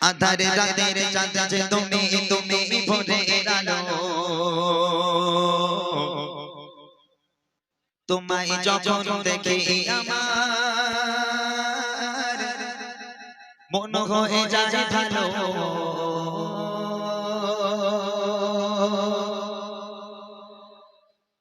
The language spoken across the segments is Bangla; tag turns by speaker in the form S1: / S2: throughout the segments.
S1: আধারে রাতের চাঁদ যে তুমি তুমি ভরে আলো তোমায় যখন দেখি আমার মন হয়ে যায় ভালো।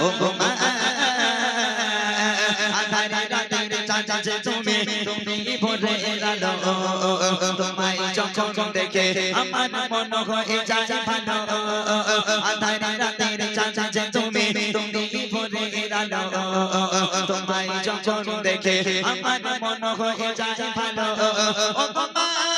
S1: ও বাবা আধারে রাতের যে তুমি তুমি ভোরে আলো তোমায় যখন দেখে আমার মন হয়ে যায় ভালো আধারে রাতের যে তুমি তুমি ভোরে আলো তোমায় যখন দেখে আমার মন হয়ে যায় ভালো ও বাবা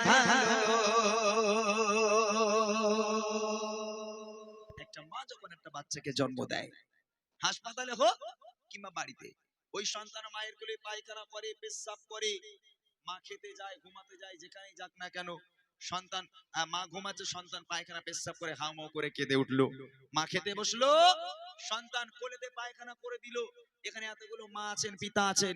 S2: বাচ্চাকে জন্ম দেয়। হাসপাতালে হোক কিংবা বাড়িতে। ওই সন্তান মায়ের কোলে পায়খানা করে, পেশাব করে। মা খেতে যায়, ঘুমাতে যায়, যেখানেই যাক না কেন। সন্তান মা ঘুমাচ্ছে, সন্তান পায়খানা, পেশাব করে হাউমাউ করে কেঁদে উঠল। মা খেতে বসল। সন্তান কোলেতে পায়খানা করে দিল। এখানে এতগুলো মা আছেন, পিতা আছেন।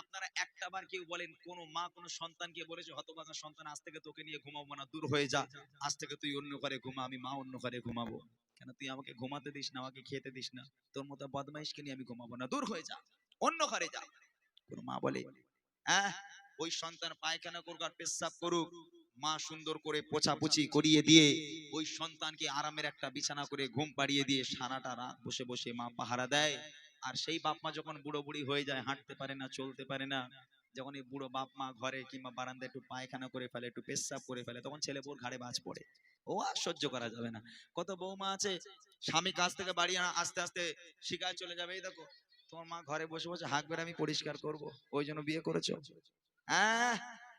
S2: আপনারা একটা বার কেউ বলেন, কোন মা কোন সন্তানকে বলেছে, হতভাগা সন্তান, আজ থেকে তোকে নিয়ে ঘুমাবো না, দূর হয়ে যা। আজ থেকে তুই অন্য ঘরে ঘুমা, আমি মা অন্য ঘরে ঘুমাবো। কেন তুই আমাকে ঘুমাতে দিস না, আমাকে খেতে দিস না? তোর মতো বদমাইশকে নিয়ে আমি ঘুমাবো না। দূর হয়ে যা, অন্য ঘরে যা। কোন মা বলে হ্যাঁ ওই সন্তান পায়খানা করুক আর পেশাব করুক। মা সুন্দর করে পোছাপুছি করিয়ে দিয়ে, ওই সন্তানকে আরামের একটা বিছানা করে ঘুম পাড়িয়ে দিয়ে সারাটা রাত বসে বসে মা পাহারা দেয়। আর সেই বাপ মা যখন বুড়ো বুড়ি হয়ে যায়, হাঁটতে পারে না, চলতে পারে না যখন এই বুড়ো বাপ মা ঘরে কিংবা বারান্দায় একটু পায়খানা করে ফেলে, একটু পেশাব করে ফেলে, তখন ছেলে বোর ঘাড়ে বাজ পড়ে। ও আর সহ্য করা যাবে না। কত বৌমা আছে, স্বামী কাজ থেকে বাড়ি আস্তে আস্তে শিকায় চলে যাবে। এই দেখো, তোমার মা ঘরে বসে বসে হাঁক বের আমি পরিষ্কার করব। ওই জন্য বিয়ে করেছ? হ্যাঁ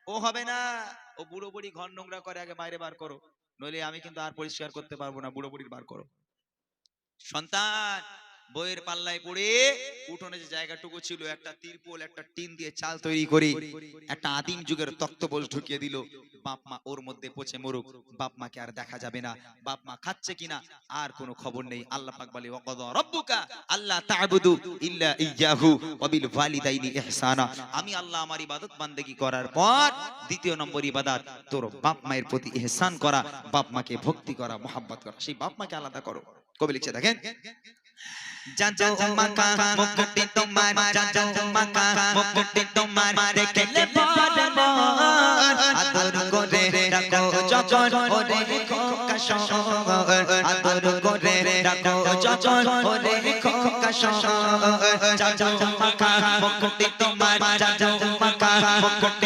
S2: ও হবে না। ও বুড়ো বুড়ি ঘর নোংরা করে আগে বাইরে বার করো। নইলে আমি কিন্তু আর পরিষ্কার করতে পারব না, বুড়ো বুড়ির বার করো। সন্তান বইয়ের পাল্লায় পড়ে উঠোনে যে জায়গাটুকু ছিল, একটা তিরপল, একটা টিন দিয়ে চাল তৈরি করে একটা আদিম যুগের তক্তপোষ ঢুকিয়ে দিল। বাপ মা ওর মধ্যে পচে মরুক, বাপ মাকে আর দেখা যাবে না। বাপ মা খাচ্ছে কিনা আর কোনো খবর নেই। আল্লাহ পাক বলে, ওয়াকাদা রাব্বুকা আল্লাহ তা'বুদু ইল্লা ইয়্যাহু ওয়া বিল ওয়ালিদাইনি ইহসানা। আমি আল্লাহ আমার ইবাদত বান্দেগি করার পর দ্বিতীয় নম্বর ইবাদত, তোর বাপ মায়ের প্রতি ইহসান করা, বাপ মাকে ভক্তি করা, মোহাব্বত করা। সেই বাপ মাকে আলাদা করো। কবি লিখছে, দেখেন?
S1: জাজা মাকা মুকুটি তোমার জাজা মাকা মুকুটি তোমার দেখলে পরে। মন আদর করে রাখো যখন ওরে খোকা শহর আদর করে রাখো যখন ওরে খোকা শহর জাজা মাকা মুকুটি তোমার জাজা মাকা মুকুটি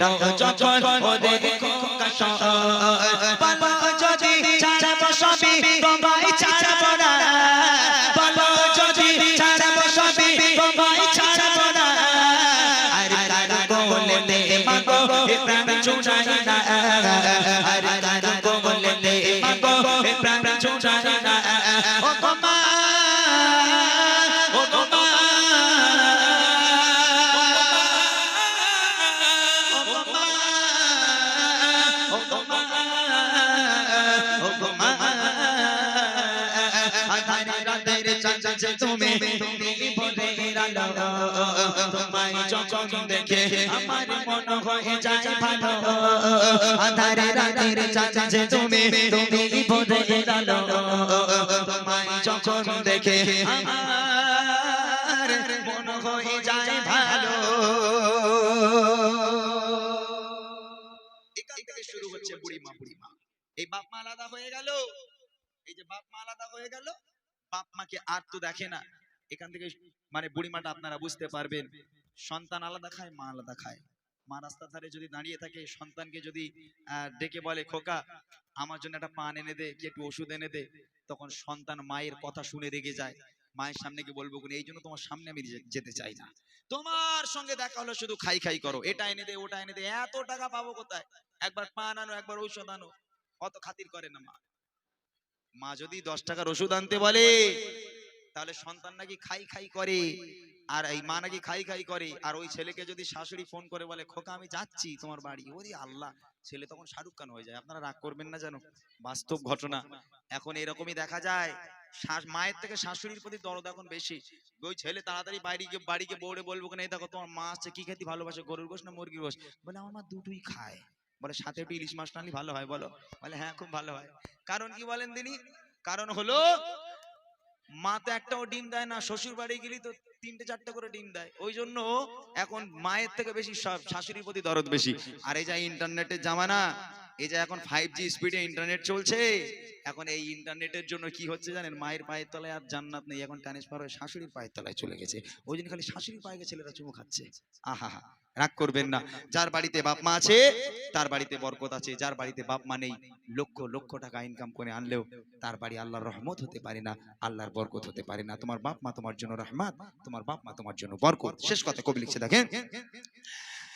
S1: রাখো যখন খোকা শহর বলো যদি ছাড়ব সবই তোমায় ছাড়ব না। বলো যদি ছাড়ব সবই তোমায় ছাড়ব না। আরে তারা বললে মাগো এ প্রাণ ছুটাই না। যে তুমি তুমি ভোরের আলো তোমায় যখন দেখে আমার মন হয়ে যায় ভালো আধারে রাতের চাঁদ যে তুমি তুমি ভোরের আলো তোমায় যখন দেখে আমার মন হয়ে যায় ভালো
S2: এখান থেকে শুরু হচ্ছে বুড়িমা বুড়িমা এই বাপ মা আলাদা হয়ে গেল এই যে বাপ মা আলাদা হয়ে গেল বাপ মাকে আর তো দেখে না। এখান থেকে মানে বুড়িমাটা আপনারা বুঝতে পারবেন, সন্তান আলাদা খায়, মা আলাদা খায়। মা রাস্তার ধারে যদি দাঁড়িয়ে থাকে, সন্তানকে যদি ডেকে বলে, খোকা, আমার জন্য একটা পান এনে দে, কি একটু ওষুধ এনে দে, তখন সন্তান মায়ের কথা শুনে রেগে যায়। মায়ের সামনে গিয়ে বলব এই জন্য তোমার সামনে আমি যেতে চাই না। তোমার সঙ্গে দেখা হলো শুধু খাই খাই করো, এটা এনে দে, ওটা এনে দে, এত টাকা পাবো কোথায়? একবার পান আনো, একবার ঔষধ আনো। অত খাতির করে না মা। মা যদি দশ টাকার ওষুধ আনতে বলে তাহলে সন্তান নাকি খাই খাই করে আর এই মা নাকি খাই খাই করে আর ওই ছেলেকে যদি শাশুড়ি ফোন করে বলে খোকা আমি যাচ্ছি তোমার বাড়ি। ওরে আল্লাহ ছেলে তখন শাহরুখ খান হয়ে যায় আপনারা রাগ করবেন না জানো বাস্তব ঘটনা। এখন এরকমই দেখা যায় মায়ের থেকে শাশুড়ির প্রতি দরদ এখন বেশি। ওই ছেলে তাড়াতাড়ি বাড়ি গিয়ে বাড়ি গিয়ে বৌড়ে বলব কেন এই দেখো তোমার মা আসছে কি খেতে ভালোবাসে গরুর গোশ না মুরগির গোশ। বলে আমার মা দুটোই খায়। বলে, সাথে একটু ইলিশ মাছ টানলি ভালো হয়, বলো। বলে হ্যাঁ খুব ভালো হয়। কারণ কি বলেন তিনি? কারণ হলো, মা তো একটাও ডিম দেয় না, শ্বশুর বাড়ি গেলি তো তিনটে, চারটে করে ডিম দেয়। ওই জন্য এখন মায়ের থেকে বেশি শাশুড়ির প্রতি দরদ বেশি। আর এই যে ইন্টারনেটের জামানা এই যে এখন ফাইভ জি স্পিডে ইন্টারনেট চলছে, এখন এই ইন্টারনেটের জন্য কি হচ্ছে জানেন? মায়ের পায়ের তলায় আর জান্নাত নেই, এখন ট্রান্সফার হয়ে শাশুড়ির পায়ের তলায় চলে গেছে। ওই জন্য খালি শাশুড়ির পায়ে ছেলেরা চুমু খাচ্ছে। আহা, রাগ করবেন না। যার বাড়িতে বাপ মা আছে, তার বাড়িতে বরকত আছে, যার বাড়িতে বাপ মা নেই, লক্ষ লক্ষ টাকা ইনকাম করে আনলেও তার বাড়ি আল্লাহর রহমত হতে পারে না, আল্লাহর বরকত হতে পারে না। তোমার বাপ মা তোমার জন্য রহমত, তোমার বাপ মা তোমার জন্য বরকত। শেষ কথা কবি লিখছে, দেখেন।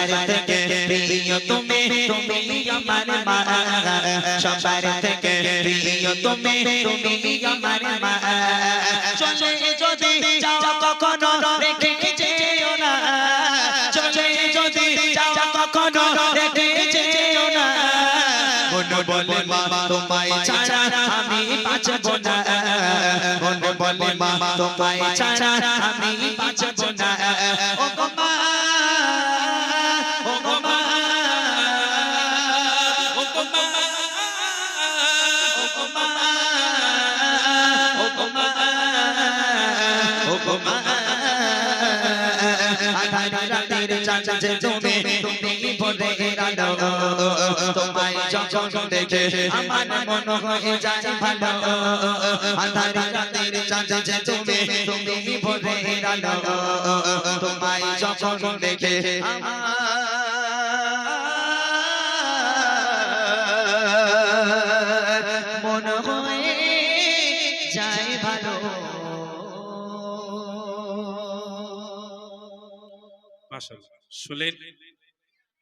S1: সবার থেকে প্রিয় তুমি তুমি আমার মা। সবার থেকে প্রিয় তুমি তুমি আমার মা। চলে যদি যাও কখনো রেখে যেও না। চলে যদি যাও কখনো রেখে যেও না। মন বলে মা, তোমায় ছাড়া আমি বাঁচব না। মন বলে মা, তোমায় ছাড়া আমি বাঁচব না। যে তুমি তুমি ভোরের আলো তোমায় যখন দেখে আমার মন হয়ে যায় ভালো আধার রাতের চাঁদ তুমি তুমি আলো তোমায় যখন দেখে আমার
S3: মাশাআল্লাহ শুনলেন?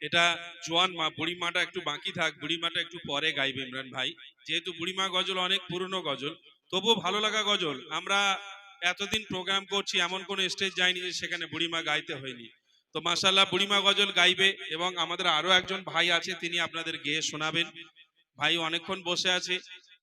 S3: এটা জোয়ান মা বুড়ি মাটা একটু বাকি থাক বুড়ি মাটা একটু পরে গাইবে ইমরান ভাই। যেহেতু বুড়ি মা গজল অনেক পুরনো গজল, তবুও ভালো লাগা গজল। আমরা এতদিন প্রোগ্রাম করছি, এমন কোন স্টেজ যায়নি যে সেখানে বুড়িমা গাইতে হয়নি। তো মাশাল্লাহ, বুড়িমা গজল গাইবে এবং আমাদের আরও একজন ভাই আছে, তিনি আপনাদের গেয়ে শোনাবেন। ভাই অনেকক্ষণ বসে আছে।